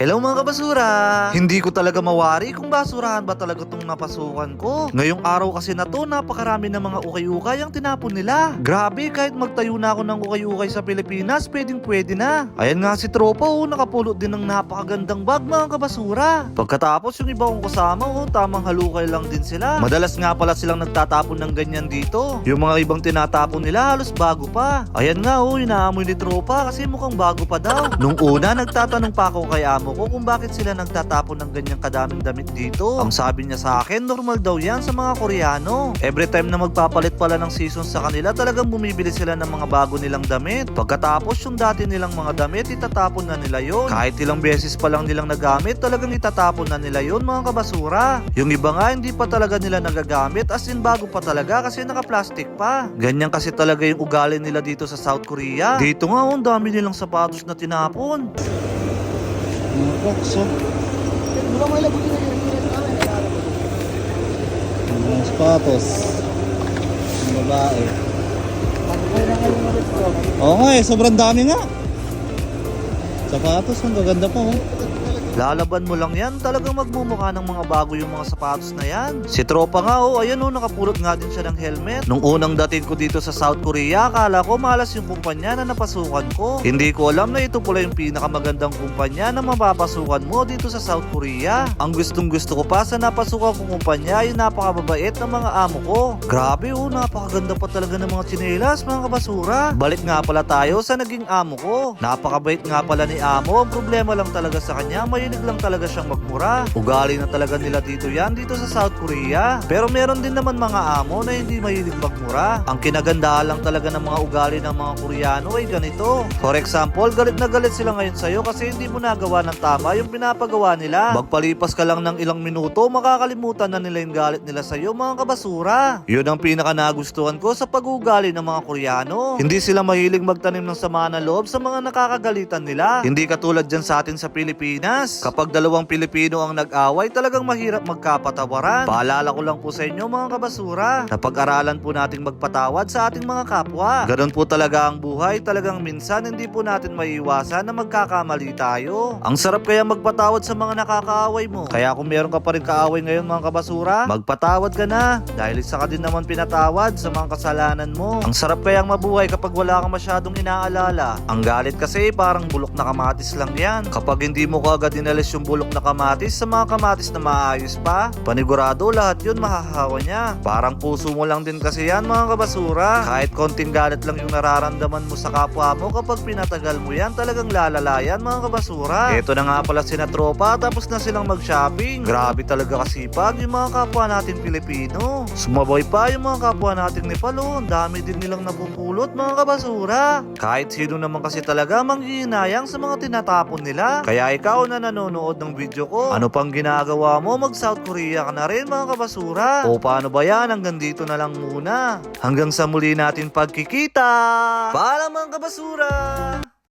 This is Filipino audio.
Hello mga kabasura! Hindi ko talaga mawari kung basurahan ba talaga tong napasukan ko. Ngayong araw kasi na to, napakarami ng mga ukay-ukay ang tinapon nila. Grabe, kahit magtayo na ako ng ukay-ukay sa Pilipinas, pwedeng pwede na. Ayan nga si Tropa, oh, nakapulot din ng napakagandang bag mga kabasura. Pagkatapos yung iba kong kasama, oh, tamang halukay lang din sila. Madalas nga pala silang nagtatapon ng ganyan dito. Yung mga ibang tinatapon nila, halos bago pa. Ayan nga, oh, inaamoy ni Tropa kasi mukhang bago pa daw. Nung una, nagtatanong pa ako kay amo ko kung bakit sila nagtatapon ng ganyang kadaming damit dito. Ang sabi niya sa akin, normal daw yan sa mga Koreano. Every time na magpapalit pala ng season sa kanila, talagang bumibili sila ng mga bago nilang damit. Pagkatapos yung dati nilang mga damit, itatapon na nila yon. Kahit ilang beses pa lang nilang nagamit, talagang itatapon na nila yon mga kabasura. Yung iba nga, hindi pa talaga nila nagagamit, as in bago pa talaga kasi naka-plastic pa. Ganyan kasi talaga yung ugali nila dito sa South Korea. Dito nga, oh, ang dami nilang sapatos na tinapon. Mga crocs, oh. Mga sapatos. Ang babae. Oo nga eh, sobrang dami nga. Sapatos, ang gaganda pa oh. Lalaban mo lang yan, talagang magmumukha ng mga bago yung mga sapatos na yan. Si Tropa nga oh, ayan oh, nakapulot nga din siya ng helmet. Nung unang dating ko dito sa South Korea, akala ko malas yung kumpanya na napasukan ko. Hindi ko alam na ito pala yung pinakamagandang kumpanya na mapapasukan mo dito sa South Korea. Ang gustong gusto ko pa sa napasukan kong kumpanya, yung napakababait ng mga amo ko. Grabe oh, napakaganda pa talaga ng mga tsinelas, mga kabasura. Balik nga pala tayo sa naging amo ko. Napakabait nga pala ni amo, ang problema lang talaga sa kanya, mahilig lang talaga siyang magmura. Ugali na talaga nila dito yan, dito sa South Korea. Pero meron din naman mga amo na hindi mahilig magmura. Ang kinagandaan lang talaga ng mga ugali ng mga Koreano ay ganito. For example, galit na galit sila ngayon sa'yo kasi hindi mo nagawa ng tama yung pinapagawa nila. Magpalipas ka lang ng ilang minuto, makakalimutan na nila yung galit nila sa'yo mga kabasura. Yun ang pinaka nagustuhan ko sa pag-ugali ng mga Koreano. Hindi sila mahilig magtanim ng sama na loob sa mga nakakagalitan nila. Hindi katulad dyan sa atin sa Pilipinas. Kapag dalawang Pilipino ang nag-away, talagang mahirap magkapatawaran. Paalala ko lang po sa inyo mga kabasura, na pag-aralan po nating magpatawad sa ating mga kapwa. Ganon po talaga ang buhay, talagang minsan hindi po natin maiiwasan na magkakamali tayo. Ang sarap kaya magpatawad sa mga nakakaaway mo. Kaya kung meron ka pa rin kaaway ngayon mga kabasura, magpatawad ka na. Dahil isa ka din naman pinatawad sa mga kasalanan mo. Ang sarap kayang mabuhay kapag wala kang masyadong inaalala. Ang galit kasi parang bulok na kamatis lang yan. Kapag hindi mo kaagad inalis yung bulok na kamatis sa mga kamatis na maayos pa, panigurado lahat yun mahahawa niya. Parang puso mo lang din kasi yan mga kabasura. Kahit konting galit lang yung nararamdaman mo sa kapwa mo kapag pinatagal mo yan, talagang lalala yan mga kabasura. Ito na nga pala sina tropa tapos na silang mag-shopping. Grabe talaga kasipag yung mga kapwa natin Pilipino. Sumabay pa yung mga kapwa natin Nepalo. Ang dami din nilang napupulot mga kabasura. Kahit sino naman kasi talaga manghihinayang sa mga tinatapon nila. Kaya ikaw na nanonood ng video ko, ano pang ginagawa mo? Mag South Korea ka na rin mga kabasura. O paano ba yan? Hanggang dito na lang muna. Hanggang sa muli natin pagkikita. Paalam mga kabasura!